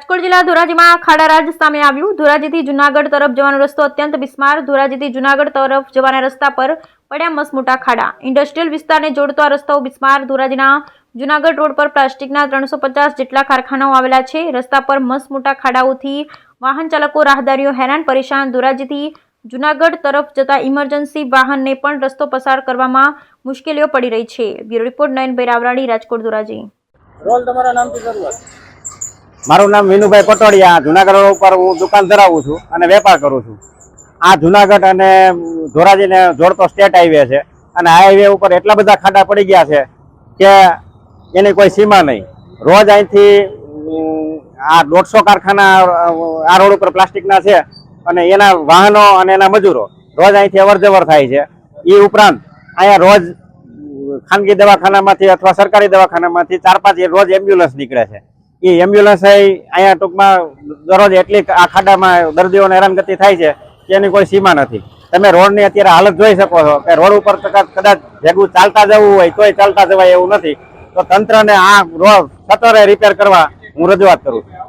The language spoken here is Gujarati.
રાજકોટ જિલ્લા ધોરાજીમાં ખાડારાજ સામે આવ્યું. ધોરાજીથી જુનાગઢ તરફ જવાનો રસ્તો અત્યંત બિસ્માર. ધોરાજીથી જુનાગઢ તરફ જવાના રસ્તા પર પડ્યા મસમોટા ખાડા. ઇન્ડસ્ટ્રીયલ વિસ્તારને જોડતો આ રસ્તો બિસ્માર. ધોરાજીના જુનાગઢ રોડ પર પ્લાસ્ટિકના ત્રણસો પચાસ જેટલા કારખાનાઓ આવેલા છે. રસ્તા પર મસમોટા ખાડાઓથી વાહન ચાલકો, રાહદારીઓ હેરાન, પરેશાન. ધોરાજીથી જુનાગઢ તરફ જતા ઇમરજન્સી વાહનને પણ રસ્તો પસાર કરવામાં મુશ્કેલીઓ પડી રહી છે. Bureau report Nayanbhai Ravrani, Rajkot Dhoraji. Role તમારા નામથી શરૂઆત. મારું નામ વિનુભાઈ પટોડિયા જુનાગઢ ઉપર હું દુકાન ધરાવું છું અને વેપાર કરું છું. આ જુનાગઢ અને ધોરાજીને જોડતો સ્ટેટ હાઈવે છે અને હાઈવે ઉપર એટલા બધા ખાડા પડી ગયા છે કે એની કોઈ સીમા નહીં. રોજ અહીંથી આ દોઢસો કારખાના, આ રોડ ઉપર પ્લાસ્ટિકના છે અને એના વાહનો અને એના મજૂરો રોજ અહીંથી અવર જવર થાય છે. એ ઉપરાંત અહીંયા રોજ ખાનગી દવાખાનામાંથી અથવા સરકારી દવાખાનામાંથી ચાર પાંચ રોજ એમ્બ્યુલન્સ નીકળે છે. એ એમ્બ્યુલન્સ અહીંયા ટૂંકમાં દરરોજ એટલી આ ખાડામાં દર્દીઓને હેરાનગતિ થાય છે કે એની કોઈ સીમા નથી. તમે રોડની અત્યારે હાલત જોઈ શકો છો કે રોડ ઉપર કદાચ ભેગું ચાલતા જવું હોય, તોય ચાલતા જવાય એવું નથી. તો તંત્રને આ રોડ સત્વરે રિપેર કરવા હું રજૂઆત કરું છું.